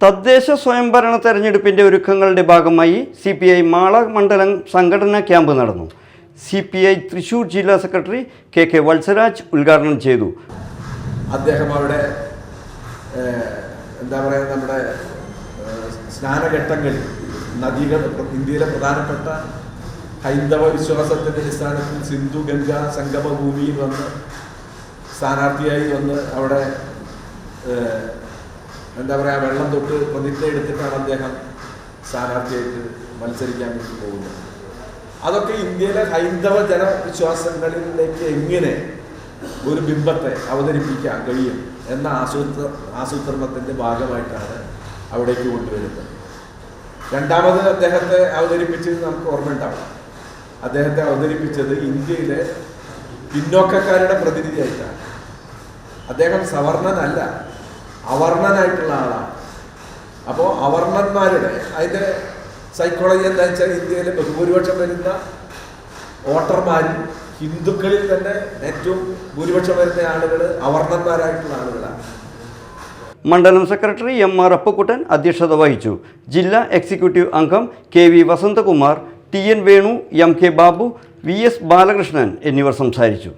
തദ്ദേശ സ്വയംഭരണ തെരഞ്ഞെടുപ്പിന്റെ ഒരുക്കങ്ങളുടെ ഭാഗമായി സി പി ഐ മാള മണ്ഡലം സംഘടനാ ക്യാമ്പ് നടന്നു. സി പി ഐ തൃശൂർ ജില്ലാ സെക്രട്ടറി കെ കെ വത്സരാജ് ഉദ്ഘാടനം ചെയ്തു. അദ്ദേഹം അവിടെ എന്താ പറയുക നമ്മുടെ സ്നാനഘട്ടങ്ങളിൽ നദികൾ ഇന്ത്യയിലെ പ്രധാനപ്പെട്ട ഹൈന്ദവ വിശ്വാസത്തിന്റെ അടിസ്ഥാനത്തിൽ സിന്ധു ഗംഗ സംഗമ ഭൂമിയിൽ വന്ന് സ്ഥാനാർത്ഥിയായി വന്ന് അവിടെ എന്താ പറയുക വെള്ളം തൊട്ട് പ്രതിജ്ഞ എടുത്തിട്ടാണ് അദ്ദേഹം സ്ഥാനാർത്ഥിയായിട്ട് മത്സരിക്കാൻ വേണ്ടി പോകുന്നത്. അതൊക്കെ ഇന്ത്യയിലെ ഹൈന്ദവ ജനവിശ്വാസങ്ങളിലേക്ക് എങ്ങനെ ഒരു ബിംബത്തെ അവതരിപ്പിക്കാൻ കഴിയും എന്ന ആസൂത്ര ആസൂത്രണത്തിന്റെ ഭാഗമായിട്ടാണ് അവിടേക്ക് കൊണ്ടുവരുന്നത്. രണ്ടാമത് അദ്ദേഹത്തെ അവതരിപ്പിച്ചത് നമുക്ക് ഓർമ്മയുണ്ടാവും അദ്ദേഹത്തെ അവതരിപ്പിച്ചത് ഇന്ത്യയിലെ പിന്നോക്കക്കാരുടെ പ്രതിനിധിയായിട്ടാണ്. അദ്ദേഹം സവർണനല്ല അവർണനായിട്ടുള്ള ആളാണ് അപ്പോൾ അവർണന്മാരുടെ അതിന്റെ സൈക്കോളജി എന്താ വെച്ചാൽ ഇന്ത്യയിൽ ബഹുഭൂരിപക്ഷം വരുന്ന വോട്ടർമാരും ഹിന്ദുക്കളിൽ തന്നെ ഏറ്റവും ഭൂരിപക്ഷം വരുന്ന ആളുകൾ അവർണന്മാരായിട്ടുള്ള ആളുകളാണ് മണ്ഡലം സെക്രട്ടറി എം ആർ അപ്പക്കുട്ടൻ അധ്യക്ഷത വഹിച്ചു. ജില്ലാ എക്സിക്യൂട്ടീവ് അംഗം K V Vasanthakumar T N Venu M K Babu V S Balakrishnan എന്നിവർ സംസാരിച്ചു.